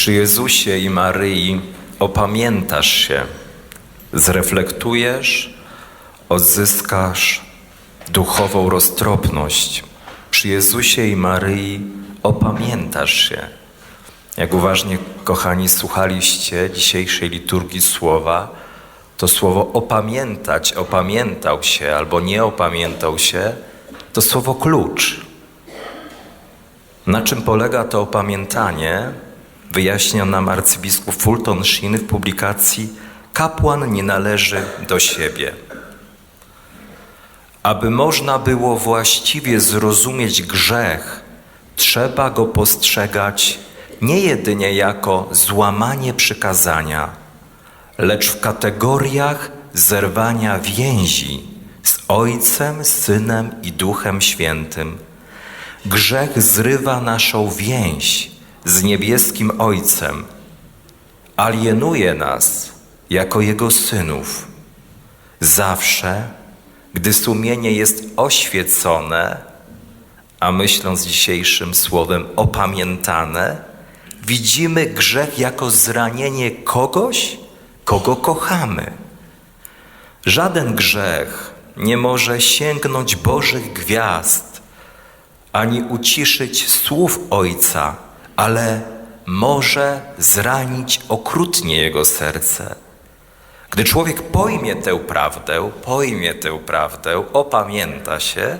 przy Jezusie i Maryi opamiętasz się, zreflektujesz, odzyskasz duchową roztropność. Przy Jezusie i Maryi opamiętasz się. Jak uważnie, kochani, słuchaliście dzisiejszej liturgii słowa, to słowo opamiętać, opamiętał się albo nie opamiętał się, to słowo klucz. Na czym polega to opamiętanie, wyjaśnia nam arcybiskup Fulton Sheen w publikacji Kapłan nie należy do siebie. Aby można było właściwie zrozumieć grzech, trzeba go postrzegać nie jedynie jako złamanie przykazania, lecz w kategoriach zerwania więzi z Ojcem, Synem i Duchem Świętym. Grzech zrywa naszą więź z niebieskim Ojcem, alienuje nas jako Jego synów. Zawsze, gdy sumienie jest oświecone, a myśląc dzisiejszym słowem opamiętane, widzimy grzech jako zranienie kogoś, kogo kochamy. Żaden grzech nie może sięgnąć Bożych gwiazd, ani uciszyć słów Ojca, ale może zranić okrutnie jego serce. Gdy człowiek pojmie tę prawdę, pojmie tę prawdę, opamięta się,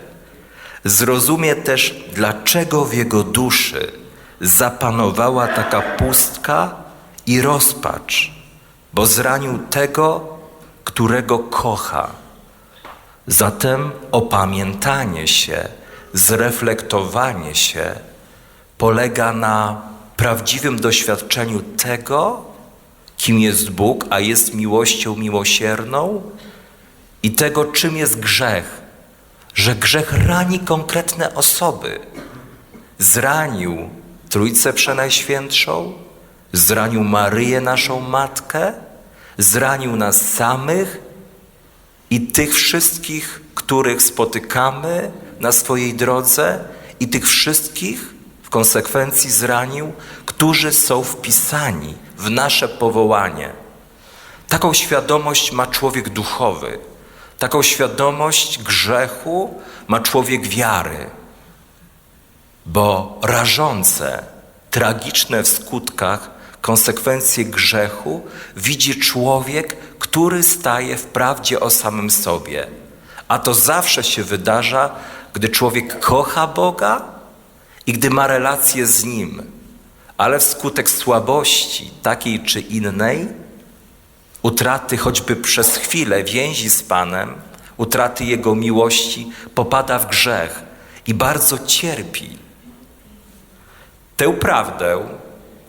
zrozumie też, dlaczego w jego duszy zapanowała taka pustka i rozpacz, bo zranił tego, którego kocha. Zatem opamiętanie się, zreflektowanie się polega na prawdziwym doświadczeniu tego, kim jest Bóg, a jest miłością miłosierną, i tego, czym jest grzech, że grzech rani konkretne osoby. Zranił Trójcę Przenajświętszą, zranił Maryję, naszą Matkę, zranił nas samych i tych wszystkich, których spotykamy na swojej drodze, i tych wszystkich konsekwencji zranił, którzy są wpisani w nasze powołanie. Taką świadomość ma człowiek duchowy, taką świadomość grzechu ma człowiek wiary, bo rażące, tragiczne w skutkach konsekwencje grzechu widzi człowiek, który staje w prawdzie o samym sobie. A to zawsze się wydarza, gdy człowiek kocha Boga i gdy ma relacje z Nim, ale wskutek słabości takiej czy innej, utraty choćby przez chwilę więzi z Panem, utraty Jego miłości, popada w grzech i bardzo cierpi. Tę prawdę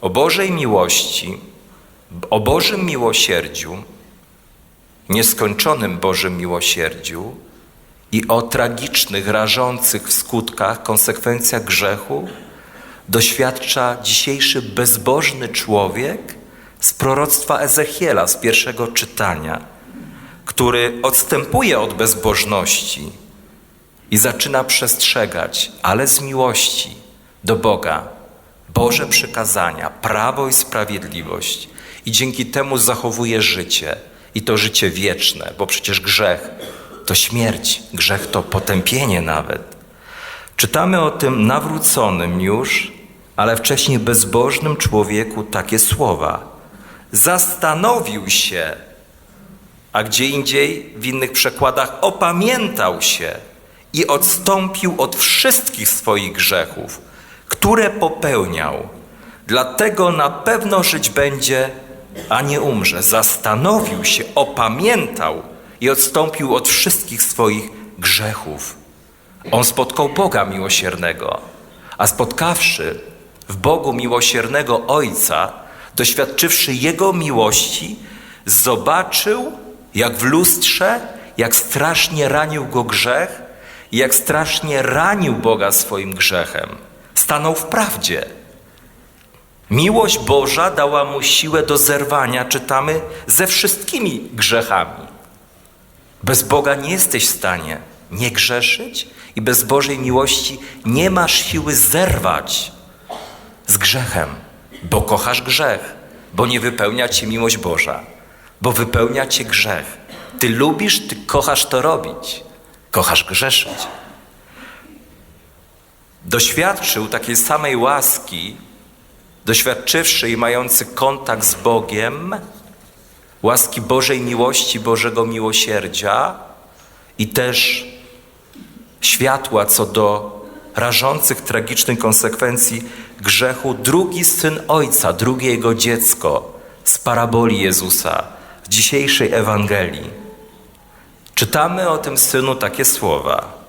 o Bożej miłości, o Bożym miłosierdziu, nieskończonym Bożym miłosierdziu i o tragicznych, rażących w skutkach, konsekwencjach grzechu doświadcza dzisiejszy bezbożny człowiek z proroctwa Ezechiela z pierwszego czytania, który odstępuje od bezbożności i zaczyna przestrzegać, ale z miłości do Boga, Boże przykazania, prawo i sprawiedliwość. I dzięki temu zachowuje życie. I to życie wieczne, bo przecież grzech to śmierć, grzech to potępienie nawet. Czytamy o tym nawróconym już, ale wcześniej bezbożnym człowieku takie słowa. Zastanowił się, a gdzie indziej w innych przekładach opamiętał się i odstąpił od wszystkich swoich grzechów, które popełniał. Dlatego na pewno żyć będzie, a nie umrze. Zastanowił się, opamiętał i odstąpił od wszystkich swoich grzechów. On spotkał Boga miłosiernego, a spotkawszy w Bogu miłosiernego Ojca, doświadczywszy Jego miłości, zobaczył, jak w lustrze, jak strasznie ranił go grzech jak strasznie ranił Boga swoim grzechem. Stanął w prawdzie. Miłość Boża dała mu siłę do zerwania, czytamy, ze wszystkimi grzechami. Bez Boga nie jesteś w stanie nie grzeszyć i bez Bożej miłości nie masz siły zerwać z grzechem. bo kochasz grzech, bo nie wypełnia cię miłość Boża, bo wypełnia cię grzech. Ty lubisz, ty kochasz to robić, kochasz grzeszyć. Doświadczył takiej samej łaski, doświadczywszy i mający kontakt z Bogiem, łaski Bożej miłości, Bożego miłosierdzia i też światła co do rażących, tragicznych konsekwencji grzechu, drugi syn Ojca, drugie jego dziecko z paraboli Jezusa w dzisiejszej Ewangelii. Czytamy o tym synu takie słowa.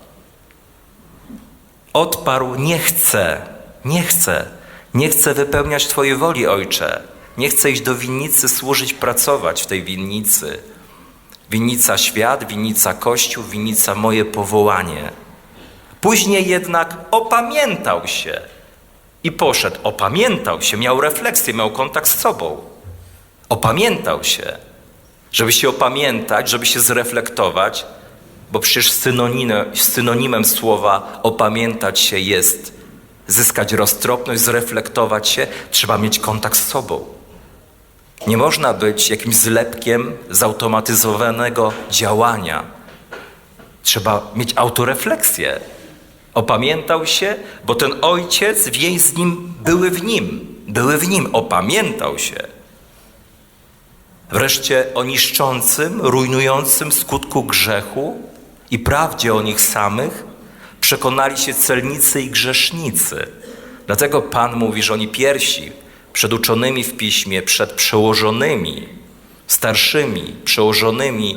Odparł: Nie chcę, nie chcę, nie chcę wypełniać Twojej woli, ojcze. Nie chcę iść do winnicy, służyć, pracować w tej winnicy. Winnica świat, winnica kościół, winnica moje powołanie. Później jednak opamiętał się i poszedł. Opamiętał się, miał refleksję, miał kontakt z sobą. Opamiętał się. Żeby się opamiętać, żeby się zreflektować, bo przecież synonimem, synonimem słowa opamiętać się jest zyskać roztropność, zreflektować się, trzeba mieć kontakt z sobą. Nie można być jakimś zlepkiem zautomatyzowanego działania. Trzeba mieć autorefleksję. Opamiętał się, bo ten ojciec, więź z nim były w nim. Były w nim. Opamiętał się. Wreszcie o niszczącym, rujnującym skutku grzechu i prawdzie o nich samych przekonali się celnicy i grzesznicy. Dlatego Pan mówi, że oni pierwsi, przed uczonymi w piśmie, przed przełożonymi, starszymi, przełożonymi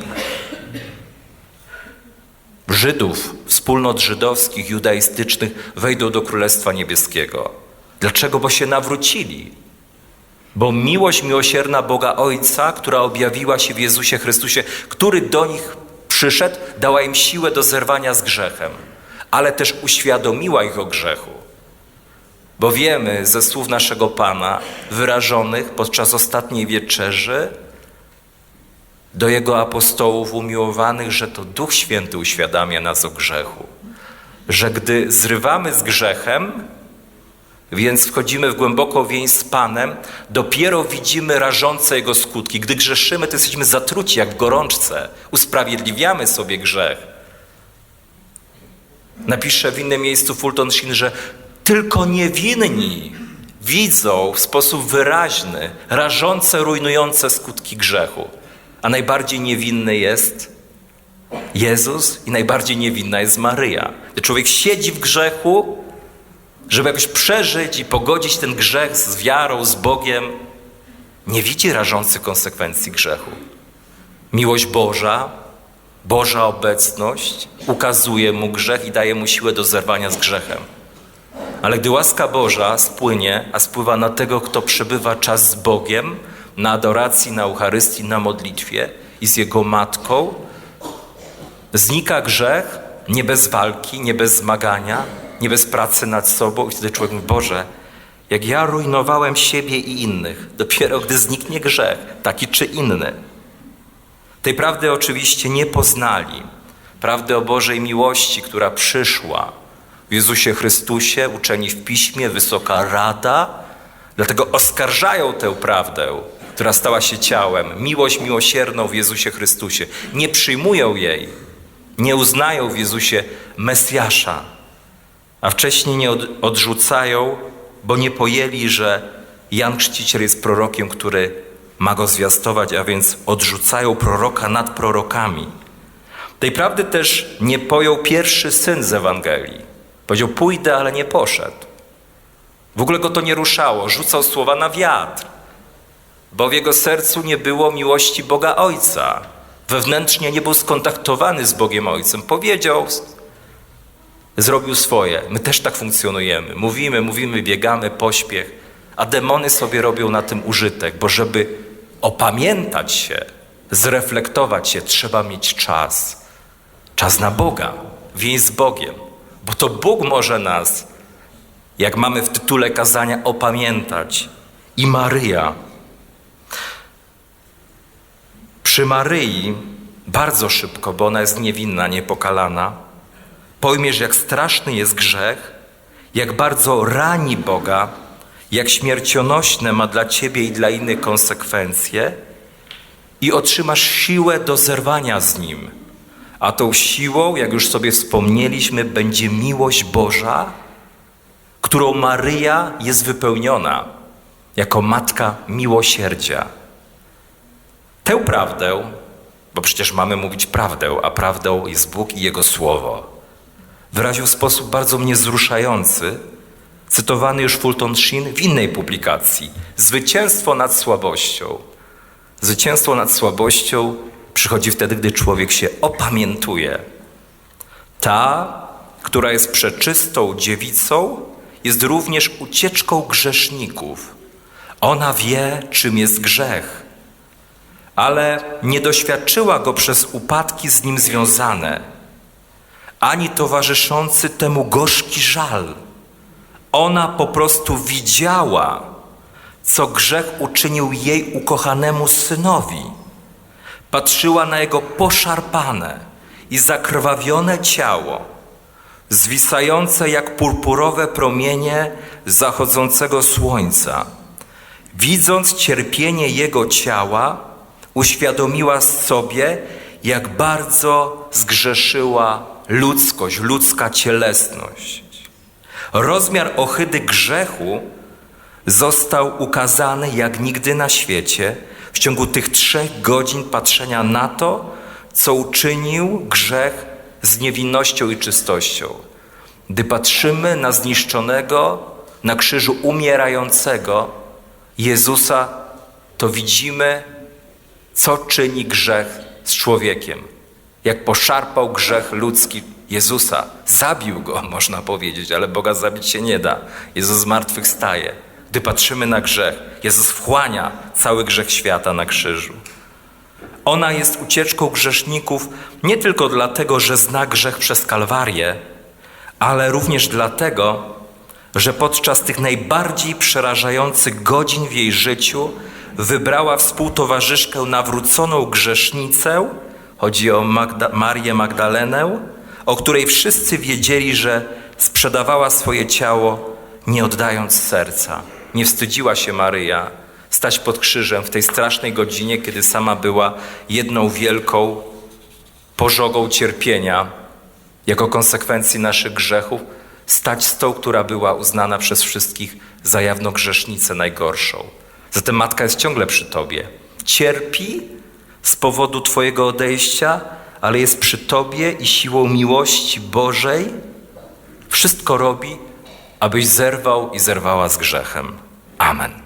Żydów, wspólnot żydowskich, judaistycznych, wejdą do Królestwa Niebieskiego. Dlaczego? Bo się nawrócili. Bo miłość miłosierna Boga Ojca, która objawiła się w Jezusie Chrystusie, który do nich przyszedł, dała im siłę do zerwania z grzechem, ale też uświadomiła ich o grzechu. Bo wiemy ze słów naszego Pana, wyrażonych podczas ostatniej wieczerzy, do Jego apostołów umiłowanych, że to Duch Święty uświadamia nas o grzechu. Że gdy zrywamy z grzechem, więc wchodzimy w głęboką więź z Panem, dopiero widzimy rażące Jego skutki. Gdy grzeszymy, to jesteśmy zatruci jak w gorączce. Usprawiedliwiamy sobie grzech. Napisze w innym miejscu Fulton Sheen, że tylko niewinni widzą w sposób wyraźny rażące, rujnujące skutki grzechu. A najbardziej niewinny jest Jezus i najbardziej niewinna jest Maryja. Gdy człowiek siedzi w grzechu, żeby jakoś przeżyć i pogodzić ten grzech z wiarą, z Bogiem, nie widzi rażących konsekwencji grzechu. Miłość Boża, Boża obecność ukazuje mu grzech i daje mu siłę do zerwania z grzechem. Ale gdy łaska Boża spłynie, a spływa na tego, kto przebywa czas z Bogiem, na adoracji, na Eucharystii, na modlitwie i z Jego Matką, znika grzech nie bez walki, nie bez zmagania, nie bez pracy nad sobą i wtedy człowiek mówi, Boże, jak ja rujnowałem siebie i innych, dopiero gdy zniknie grzech, taki czy inny. Tej prawdy oczywiście nie poznali. Prawdy o Bożej miłości, która przyszła w Jezusie Chrystusie, uczeni w Piśmie, Wysoka Rada, dlatego oskarżają tę prawdę, która stała się ciałem, miłość miłosierną w Jezusie Chrystusie. Nie przyjmują jej, nie uznają w Jezusie Mesjasza, a wcześniej nie odrzucają, bo nie pojęli, że Jan Chrzciciel jest prorokiem, który ma go zwiastować, a więc odrzucają proroka nad prorokami. Tej prawdy też nie pojął pierwszy syn z Ewangelii. Powiedział: Pójdę, ale nie poszedł. W ogóle go to nie ruszało, rzucał słowa na wiatr, bo w jego sercu nie było miłości Boga Ojca. Wewnętrznie nie był skontaktowany z Bogiem Ojcem. Powiedział, zrobił swoje. My też tak funkcjonujemy. Mówimy, mówimy, biegamy, pośpiech, a demony sobie robią na tym użytek, bo żeby opamiętać się, zreflektować się, trzeba mieć czas. Czas na Boga, więź z Bogiem, bo to Bóg może nas, jak mamy w tytule kazania, opamiętać. I Maryja. Przy Maryi bardzo szybko, bo ona jest niewinna, niepokalana, pojmiesz, jak straszny jest grzech, jak bardzo rani Boga, jak śmiercionośne ma dla ciebie i dla innych konsekwencje, i otrzymasz siłę do zerwania z nim. A tą siłą, jak już sobie wspomnieliśmy, będzie miłość Boża, którą Maryja jest wypełniona jako matka miłosierdzia. Tę prawdę, bo przecież mamy mówić prawdę, a prawdą jest Bóg i Jego Słowo, wyraził w sposób bardzo mnie wzruszający, cytowany już Fulton Sheen w innej publikacji Zwycięstwo nad słabością. Zwycięstwo nad słabością przychodzi wtedy, gdy człowiek się opamiętuje. Ta, która jest przeczystą dziewicą, jest również ucieczką grzeszników. Ona wie, czym jest grzech, ale nie doświadczyła go przez upadki z nim związane, ani towarzyszący temu gorzki żal. Ona po prostu widziała, co grzech uczynił jej ukochanemu synowi. Patrzyła na jego poszarpane i zakrwawione ciało, zwisające jak purpurowe promienie zachodzącego słońca. Widząc cierpienie jego ciała, uświadomiła sobie, jak bardzo zgrzeszyła ludzkość, ludzka cielesność. Rozmiar ohydy grzechu został ukazany jak nigdy na świecie w ciągu tych trzech godzin patrzenia na to, co uczynił grzech z niewinnością i czystością. Gdy patrzymy na zniszczonego, na krzyżu umierającego Jezusa, to widzimy, co czyni grzech z człowiekiem. Jak poszarpał grzech ludzki Jezusa. Zabił go, można powiedzieć, ale Boga zabić się nie da. Jezus z martwych staje. Gdy patrzymy na grzech, Jezus wchłania cały grzech świata na krzyżu. Ona jest ucieczką grzeszników nie tylko dlatego, że zna grzech przez Kalwarię, ale również dlatego, że podczas tych najbardziej przerażających godzin w jej życiu wybrała współtowarzyszkę nawróconą grzesznicę, chodzi o Magda Marię Magdalenę, o której wszyscy wiedzieli, że sprzedawała swoje ciało, nie oddając serca. Nie wstydziła się Maryja stać pod krzyżem w tej strasznej godzinie, kiedy sama była jedną wielką pożogą cierpienia jako konsekwencji naszych grzechów, stać z tą, która była uznana przez wszystkich za jawną grzesznicę najgorszą. Zatem matka jest ciągle przy tobie. Cierpi z powodu twojego odejścia, ale jest przy tobie i siłą miłości Bożej wszystko robi, abyś zerwał i zerwała z grzechem. Amen.